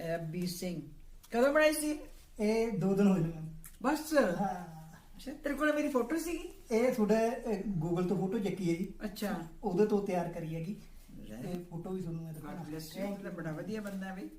ਐਬੀ ਸਿੰਘ। ਕਦੋਂ ਬਣਾਈ ਸੀ? ਇਹ ਦੋ ਦਿਨ ਨੇ ਮੈਮ। ਬਸ। ਹਾਂ। ਅੱਛਾ ਤੇਰੇ ਕੋਲ ਮੇਰੀ ਫੋਟੋ ਸੀਗੀ? ਇਹ ਤੁਹਾਡਾ ਗੂਗਲ ਤੋਂ ਫੋਟੋ ਚੱਕੀ ਹੈ ਜੀ। ਅੱਛਾ। ਉਹਦੇ ਤੋਂ ਤਿਆਰ ਕਰੀ ਹੈਗੀ। ਇਹ ਫੋਟੋ ਵੀ ਤੁਹਾਨੂੰ ਮੈਂ ਮਤਲਬ ਬੜਾ ਵਧੀਆ ਬੰਦਾ ਵੀ